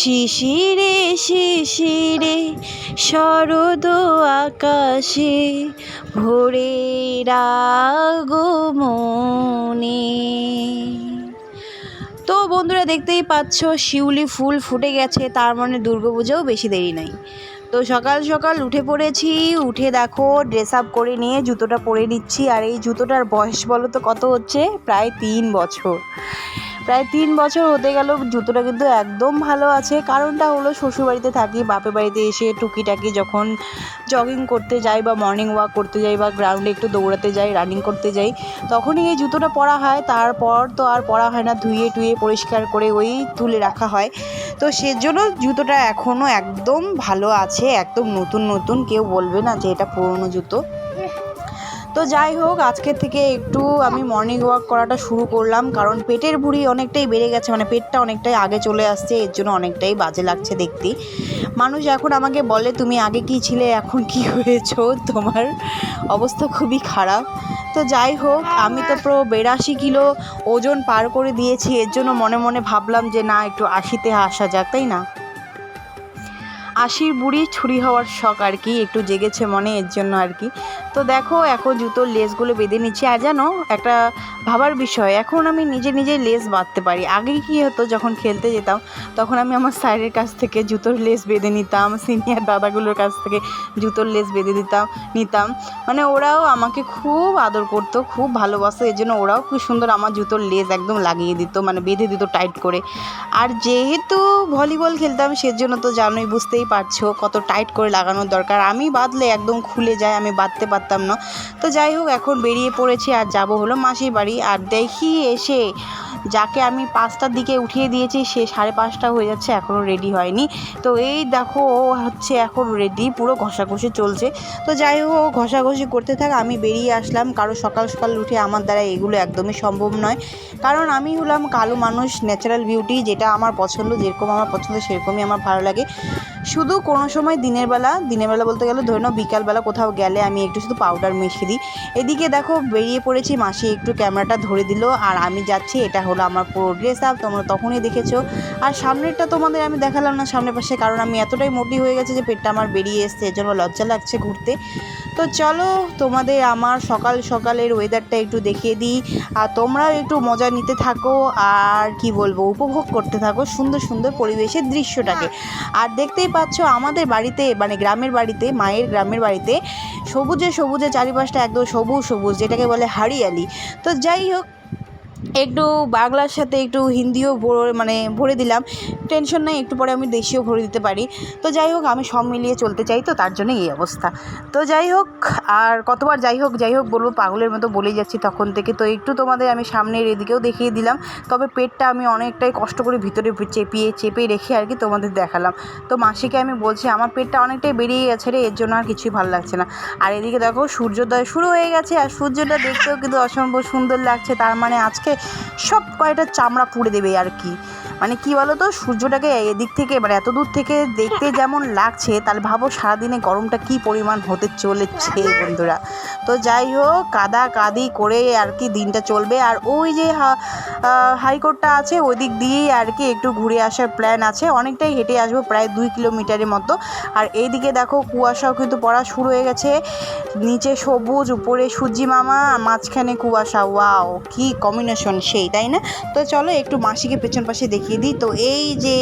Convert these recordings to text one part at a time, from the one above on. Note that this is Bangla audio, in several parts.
শিশিরে শিশিরে, শরদ আকাশে ভোরের আগমনে। তো বন্ধুরা দেখতেই পাচ্ছ, শিউলি ফুল ফুটে গেছে, তার মানে দুর্গাপুজোও বেশি দেরি নাই। তো সকাল সকাল উঠে পড়েছি, উঠে দেখো ড্রেস আপ করে নিয়ে জুতোটা পরে নিচ্ছি, আর এই জুতোটার বয়স বলো তো কত হচ্ছে? প্রায় তিন বছর। প্রায় তিন বছর হতে গেল, জুতোটা কিন্তু একদম ভালো আছে। কারণটা হলো শ্বশুরবাড়িতে থাকি, বাপের বাড়িতে এসে টুকিটাকি যখন জগিং করতে যাই বা মর্নিং ওয়াক করতে যাই বা গ্রাউন্ডে একটু দৌড়াতে যাই রানিং করতে যাই, তখনই এই জুতোটা পরা হয়। তারপর তো আর পরা হয় না, ধুয়ে টুয়ে পরিষ্কার করে ওই তুলে রাখা হয়। তো সেজন্য জুতোটা এখনও একদম ভালো আছে, একদম নতুন নতুন, কেউ বলবে না যে এটা পুরনো জুতো। তো যাই হোক, আজকের থেকে একটু আমি মর্নিং ওয়াক করাটা শুরু করলাম। কারণ পেটের ভুঁড়ি অনেকটাই বেড়ে গেছে মানে পেটটা অনেকটাই আগে চলে আসছে, এর জন্য অনেকটাই বাজে লাগছে দেখতে। মানুষ এখন আমাকে বলে, তুমি আগে কি ছিলে, এখন কি হয়েছো? তোমার অবস্থা খুবই খারাপ। তো যাই হোক, আমি তো পুরো বেরাশি কিলো ওজন পার করে দিয়েছি, এর জন্য মনে মনে ভাবলাম যে, না, একটু আশিতে আসা যাক। তাই না? আশির বুড়ি ছুরি হওয়ার শখ আর কি, একটু জেগেছে মনে, এর জন্য আর কি। তো দেখো, এখন জুতোর লেসগুলো বেঁধে নিচ্ছি। আর জানো, একটা ভাবার বিষয়, এখন আমি নিজে নিজে লেস বাঁধতে পারি। আগে কী হতো, যখন খেলতে যেতাম, তখন আমি আমার স্যারের কাছ থেকে জুতোর লেস বেঁধে নিতাম সিনিয়র দাদাগুলোর কাছ থেকে জুতোর লেস বেঁধে দিতাম, নিতাম। মানে ওরাও আমাকে খুব আদর করতো, খুব ভালোবাসতো, এর জন্য ওরাও খুব সুন্দর আমার জুতোর লেস একদম লাগিয়ে দিত মানে বেঁধে দিত টাইট করে। আর যেহেতু ভলিবল খেলতাম, সেজন্য তো জানোই, বুঝতেই পারছ কত টাইট করে লাগানোর দরকার। আমি বাঁধলে একদম খুলে যায়, আমি বাঁধতে পারতাম না। তো যাই হোক, এখন বেরিয়ে পড়েছি আর যাব হলো মাসির বাড়ি। আর দেখি এসে যাকে আমি পাঁচটার দিকে উঠিয়ে দিয়েছি, সে সাড়ে পাঁচটা হয়ে যাচ্ছে এখনও রেডি হয়নি। তো এই দেখো, ও হচ্ছে এখন রেডি পুরো ঘষাঘষি চলছে। তো যাই হোক, ও ঘষাঘষি করতে থাক, আমি বেরিয়ে আসলাম। কারও সকাল সকাল উঠে আমার দ্বারা এগুলো একদমই সম্ভব নয়। কারণ আমি হলাম কালো মানুষ ন্যাচারাল বিউটি যেটা আমার পছন্দ, যেরকম আমার পছন্দ, সেরকমই আমার ভালো লাগে। শুধু কোনো সময় দিনের বেলা দিনের বেলা বলতে গেলে ধরে নাও বিকালবেলা কোথাও গেলে আমি একটু শুধু পাউডার মিশিয়ে দিই। এদিকে দেখো বেরিয়ে পড়েছি, মাসি একটু ক্যামেরাটা ধরে দিল, আর আমি যাচ্ছি, এটা হলো আমার পুরো ড্রেস আপ তোমরা তখনই দেখেছ। আর সামনেরটা তোমাদের আমি দেখালাম না সামনের পাশে, কারণ আমি এতটাই মোটি হয়ে গেছে যে পেটটা আমার বেরিয়ে এসছে এর জন্য লজ্জা লাগছে ঘুরতে। তো চলো তোমাদের আমার সকাল সকালের ওয়েদারটা একটু দেখিয়ে দিই, আর তোমরাও একটু মজা নিতে থাকো, আর কি বলব, উপভোগ করতে থাকো সুন্দর সুন্দর পরিবেশের দৃশ্যটাকে। আর দেখতেই পাচ্ছ আমাদের বাড়িতে মানে গ্রামের বাড়িতে, মায়ের গ্রামের বাড়িতে, সবুজে সবুজে চারিপাশটা একদম সবুজ সবুজ, যেটাকে বলে হারিয়ালি। তো যাই হোক একটু বাংলার সাথে একটু হিন্দিও মানে ভরে দিলাম। টেনশন নাই, একটু পরে আমি দেশীয় ভরে দিতে পারি। তো যাই হোক, আমি সব মিলিয়ে চলতে চাই তো, তার জন্য এই অবস্থা। তো যাই হোক, আর কতবার যাই হোক যাই হোক বলব, পাগলের মতো বলেই যাচ্ছি তখন থেকে। তো একটু তোমাদের আমি সামনের এদিকেও দেখিয়ে দিলাম, তবে পেটটা আমি অনেকটাই কষ্ট করে ভিতরে চেপিয়ে, চেপে রেখে আর কি তোমাদের দেখালাম। তো মাসিকে আমি বলছি, আমার পেটটা অনেকটাই বেরিয়ে গেছে রে, এর জন্য আর কিছুই ভালো লাগছে না। আর এদিকে দেখো, সূর্যোদয় শুরু হয়ে গেছে, আর সূর্যটা দেখতেও কিন্তু অসম্ভব সুন্দর লাগছে। তার মানে আজকে সব কয়টা চামড়া পুড়ে দেবে আর কি। মানে কি বলো তো সূর্যটাকে এদিক থেকে মানে এত দূর থেকে দেখতে যেমন লাগছে তাহলে ভাবো সারাদিনে গরমটা কি পরিমাণ হতে চলেছে বন্ধুরা। তো যাই হোক কাদা কাদি করে আর কি দিনটা চলবে। আর ওই যে হাইকোর্টটা আছে ওই দিক দিয়েই আর কি একটু ঘুরে আসার প্ল্যান আছে। অনেকটাই হেঁটে আসব প্রায় দুই কিলোমিটারের মতো। আর এইদিকে দেখো কুয়াশাও কিন্তু পড়া শুরু হয়ে গেছে। নিচে সবুজ উপরে সূর্যি মামা মাঝখানে কুয়াশা। ওয়াও কি কম্বিনেশন সেই তাই না? তো চলো একটু মাসিকে পেছন পাশে দেখিয়ে দিই। তো এই যে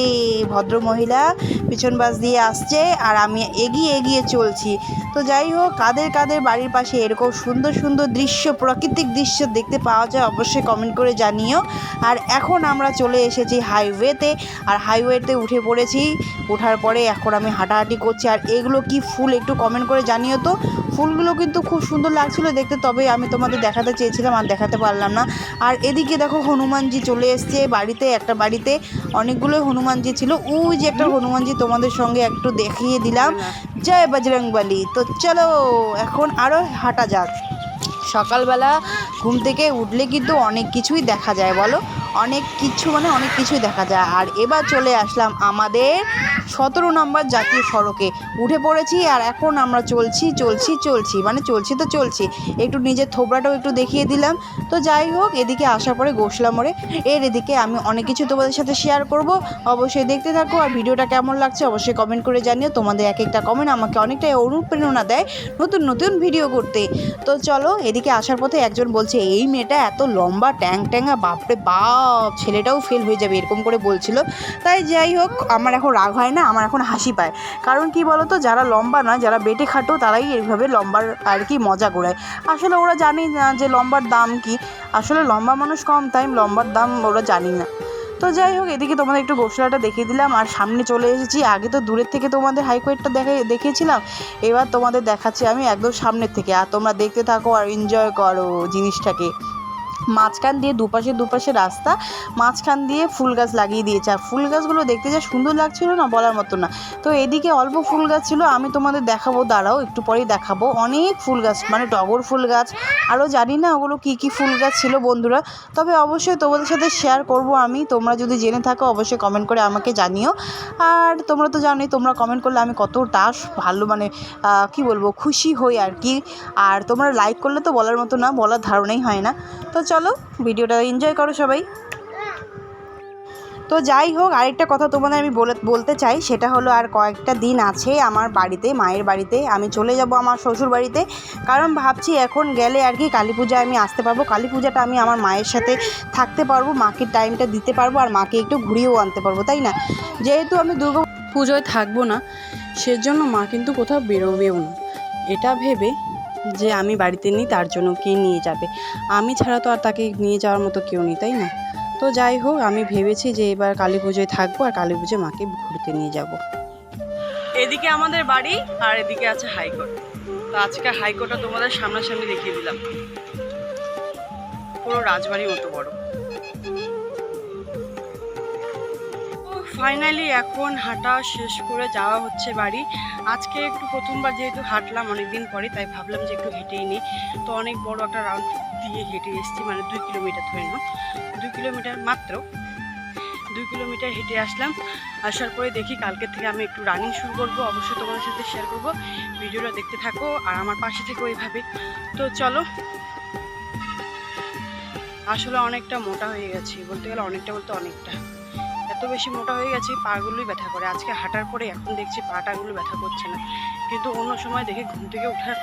ভদ্র মহিলা পিছন পাশ দিয়ে আসছে আর আমি এগিয়ে এগিয়ে চলছি। তো যাই হোক, কাদের কাদের বাড়ির পাশে এরকম সুন্দর সুন্দর দৃশ্য, প্রাকৃতিক দৃশ্য দেখতে পাওয়া যায় অবশ্যই কমেন্ট করে জানিও। আর এখন আমরা চলে এসেছি হাইওয়েতে আর হাইওয়েতে উঠে পড়েছি। ওঠার পরে এখন আমি হাঁটাহাঁটি করছি। আর এগুলো কি ফুল একটু কমেন্ট করে জানিও তো। ফুলগুলো কিন্তু খুব সুন্দর লাগছিল দেখতে, তবে আমি তোমাদের দেখাতে চেয়েছিলাম আর দেখাতে পারলাম না। আর এদিকে দেখো হনুমানজি চলে এসছে বাড়িতে, একটা বাড়িতে। অনেকগুলো হনুমানজি ছিল। ওই যে একটা হনুমানজি তোমাদের সঙ্গে একটু দেখিয়ে দিলাম। জয় বজরংবলী। তো চলো, এখন আরও হাঁটা যাক। সকালবেলা ঘুম থেকে উঠলে কিন্তু অনেক কিছুই দেখা যায়, বলো? অনেক কিছু মানে অনেক কিছুই দেখা যায়। আর এবার চলে আসলাম আমাদের সতেরো নম্বর জাতীয় সড়কে উঠে পড়েছি আর এখন আমরা চলছি চলছি চলছি মানে চলছি তো চলছি। একটু নিজের থোবড়াটাও একটু দেখিয়ে দিলাম। তো যাই হোক, এদিকে আসার পরে গোসলা মোড়ে, এর এদিকে আমি অনেক কিছু তোমাদের সাথে শেয়ার করব। অবশ্যই দেখতে থাকো আর ভিডিওটা কেমন লাগছে অবশ্যই কমেন্ট করে জানিও। তোমাদের এক একটা কমেন্ট আমাকে অনেকটাই অনুপ্রেরণা দেয় নতুন নতুন ভিডিও করতে। তো চলো, এদিকে আসার পথে একজন বলছে, এই মেয়েটা এত লম্বা, ট্যাং ট্যাঙ্গা বাপরে বাপ, ছেলেটাও ফেল হয়ে যাবে, এরকম করে বলছিল। তাই যাই হোক, আমার এখন রাগ হয় না। আমার এখন হাসি পায়। কারণ কি বলো তো যারা লম্বা নয়, যারা বেটে খাটো, তারাই এইভাবে লম্বার আর কি মজা করায় আসলে ওরা জানি না যে লম্বার দাম কি। আসলে লম্বা মানুষ কম, তাই লম্বার দাম ওরা জানি না। তো যাই হোক, এদিকে তোমাদের একটু গোসলাটা দেখিয়ে দিলাম। আর সামনে চলে এসেছি। আগে তো দূরের থেকে তোমাদের হাইকোয়েটটা দেখে, দেখিয়েছিলাম। এবার তোমাদের দেখাচ্ছি আমি একদম সামনের থেকে। আর তোমরা দেখতে থাকো আর এনজয় করো জিনিসটাকে। মাঝখান দিয়ে দুপাশে দুপাশে রাস্তা, মাঝখান দিয়ে ফুল গাছ লাগিয়ে দিয়েছে। আর ফুল গাছগুলো দেখতে যা সুন্দর লাগছিল না বলার মতো না। তো এদিকে অল্প ফুল গাছ ছিল, আমি তোমাদের দেখাবো, দাঁড়াও, একটু পরেই দেখাবো। অনেক ফুল গাছ মানে টগর ফুল গাছ, আরও জানি না ওগুলো কী কী ফুল গাছ ছিল বন্ধুরা। তবে অবশ্যই তোমাদের সাথে শেয়ার করব আমি, তোমরা যদি জেনে থাকো, অবশ্যই কমেন্ট করে আমাকে জানিও। আর তোমরা তো জানোই, তোমরা কমেন্ট করলে আমি কতটা ভালো মানে কি বলব, খুশি হই আর কি। আর তোমরা লাইক করলে তো বলার মতো না, বলার ধারণাই হয় না। তো চলো, ভিডিওটা এনজয় করো সবাই। তো যাই হোক, আরেকটা কথা তোমাদের আমি বলে, বলতে চাই, সেটা হলো আর কয়েকটা দিন আছে আমার বাড়িতে, মায়ের বাড়িতে, আমি চলে যাব আমার শ্বশুর বাড়িতে। কারণ ভাবছি এখন গেলে আর কি কালী পূজায় আমি আসতে পারব, কালী পূজাটা আমি আমার মায়ের সাথে থাকতে পারব, মাকে টাইমটা দিতে পারব, আর মাকে একটু ঘুরিয়েও আনতে পারব, তাই না? যেহেতু আমি দুর্গা পুজোয় থাকব না, সেজন্য মা কিন্তু কোথাও বেরোবেও না। এটা ভেবে যে আমি বাড়িতে নিই, তার জন্য কে নিয়ে যাবে? আমি ছাড়া তো আর তাকে নিয়ে যাওয়ার মতো কেউ নেই, তাই না? তো যাই হোক, আমি ভেবেছি যে এবার কালী পুজোয় থাকব আর কালী পুজোয় মাকে ঘুরতে নিয়ে যাব। এদিকে আমাদের বাড়ি আর এদিকে আছে হাইকোর্ট। তো আজকে হাইকোর্টটা তোমাদের সামনাসামনি দেখিয়ে দিলাম। পুরো রাজবাড়ির মতো বড়। ফাইনালি এখন হাঁটা শেষ করে যাওয়া হচ্ছে বাড়ি। আজকে একটু প্রথমবার যেহেতু হাঁটলাম অনেকদিন পরে, তাই ভাবলাম যে একটু হেঁটেই নিই। তো অনেক বড় একটা রাউন্ড দিয়ে হেঁটে এসেছি মানে দুই কিলোমিটার ধরে নাও দুই কিলোমিটার মাত্র। দুই কিলোমিটার হেঁটে আসলাম। আসার পরে দেখি কালকের থেকে আমি একটু রানিং শুরু করব। অবশ্যই তোমাদের সাথে শেয়ার করব। ভিডিওটা দেখতে থাকো আর আমার পাশে থেকে ওইভাবে তো চলো। আসলে অনেকটা মোটা হয়ে গেছি, বলতে গেলে অনেকটা বলতে অনেকটা। এত বেশি মোটা হয়ে গেছি পাগুলোই ব্যথা করে। আজকে হাঁটার পরে এখন দেখছি পাটাগুলো ব্যথা করছে না। কিন্তু অন্য সময় দেখি ঘুম থেকে ওঠার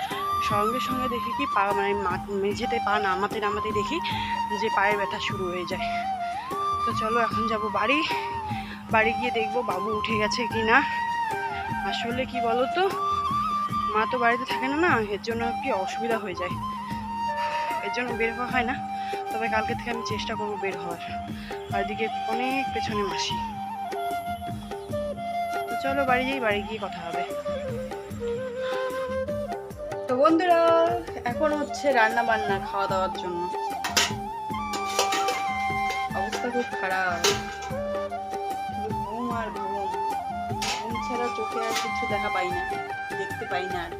সঙ্গে সঙ্গে দেখি কি পা মানে মেঝেতে পা নামাতে নামাতে দেখি যে পায়ের ব্যথা শুরু হয়ে যায়। তো চলো এখন যাব বাড়ি। বাড়ি গিয়ে দেখব বাবু উঠে গেছে কি না। আসলে কি বলো তো মা তো বাড়িতে থাকে না না, এর জন্য কি অসুবিধা হয়ে যায়। এর জন্য বের হয় না। তবে কালকে থেকে আমি চেষ্টা করব বের হওয়ার। আর এদিকে অনেক পেছনে মাসি। তো চলো বাড়ি যাই, বাড়ি গিয়ে কথা হবে। তো বন্ধুরা, এখন হচ্ছে রান্না বান্না খাওয়া দাওয়ার জন্য। অবস্থা খুব খারাপ। ঘুম আর ঘুম। ঘুম ছাড়া চোখে আর কিছু দেখা পাই না, দেখতে পাই না আর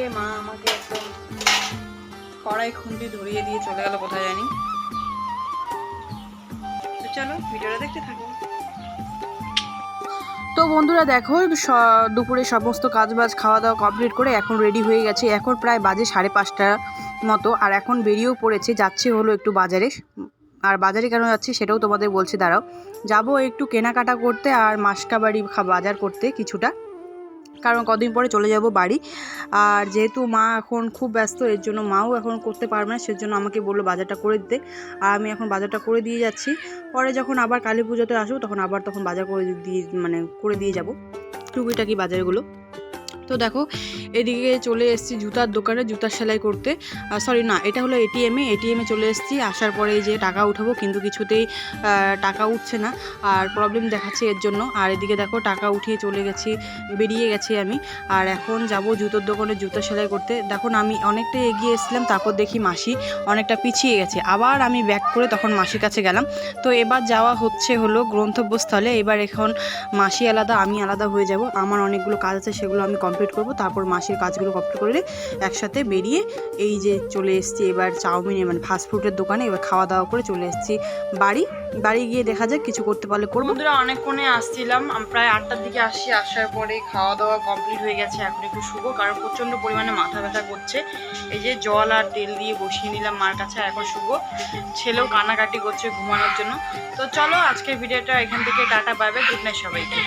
এদিকে মা আমাকে একদম কড়াই খুন্তি ধরিয়ে দিয়ে চলে গেল কোথায় জানি। তো চলো, ভিডিওটা দেখতে থাকো। তো বন্ধুরা দেখো দুপুরে সমস্ত কাজ বাজ খাওয়া দাওয়া কমপ্লিট করে এখন রেডি হয়ে গেছে। এখন প্রায় বাজে সাড়ে পাঁচটা মতো, আর এখন বেরিয়েও পড়েছে, যাচ্ছে হলো একটু বাজারে। আর বাজারে কেন যাচ্ছি সেটাও তোমাদের বলছি, দাঁড়াও। যাব একটু কেনাকাটা করতে আর মাসকাবাড়ি বাজার করতে কিছুটা। কারণ কদিন পরে চলে যাব বাড়ি। আর যেহেতু মা এখন খুব ব্যস্ত, এর জন্য মাও এখন করতে পারবে না, সেজন্য আমাকে বলল বাজারটা করে দিতে আর আমি এখন বাজারটা করে দিয়ে যাচ্ছি। পরে যখন আবার কালী পুজোতে আসব, তখন আবার তখন বাজার করে দিয়ে মানে করে দিয়ে যাব। টুকিটাকি বাজারগুলো। তো দেখো, এদিকে চলে এসেছি জুতার দোকানে, জুতার সেলাই করতে। সরি না, এটা হলো এটিএমে এটিএমে চলে এসেছি, আসার পরে যে টাকা উঠাবো, কিন্তু কিছুতেই টাকা উঠছে না। আর প্রবলেম দেখাচ্ছে এর জন্য। আর এদিকে দেখো, টাকা উঠিয়ে চলে গেছি, বেরিয়ে গেছি আমি। আর এখন যাব জুতোর দোকানে জুতো সেলাই করতে। দেখুন আমি অনেকটা এগিয়ে এসেছিলাম, তারপর দেখি মাসি অনেকটা পিছিয়ে গেছে। আবার আমি ব্যাক করে তখন মাসির কাছে গেলাম। তো এবার যাওয়া হচ্ছে হলো গ্রন্থব্যস্থলে এবার এখন মাসি আলাদা, আমি আলাদা হয়ে যাব। আমার অনেকগুলো কাজ আছে, সেগুলো আমি কমপ্লিট কমপ্লিট করব, তারপর মাসের কাজগুলো কমপ্লিট করে একসাথে বেরিয়ে এই যে চলে এসেছি, এবার চাউমিনে মানে ফাস্টফুডের দোকানে, এবার খাওয়া দাওয়া করে চলে এসেছি বাড়ি। বাড়ি গিয়ে দেখা যাক কিছু করতে পারলে করব। বন্ধুরা, অনেকক্ষণে আসছিলাম প্রায় আটটার দিকে আসছি, আসার পরে খাওয়া দাওয়া কমপ্লিট হয়ে গেছে, এখন একটু শুভ কারণ প্রচণ্ড পরিমাণে মাথা ব্যথা করছে। এই যে জল আর তেল দিয়ে বসিয়ে নিলাম মার কাছে, এখন শুভ ছেলেও কান্নাকাটি করছে ঘুমানোর জন্য। তো চলো, আজকের ভিডিওটা এখান থেকে, টাটা পাবে গুড নাইট সবাইকে।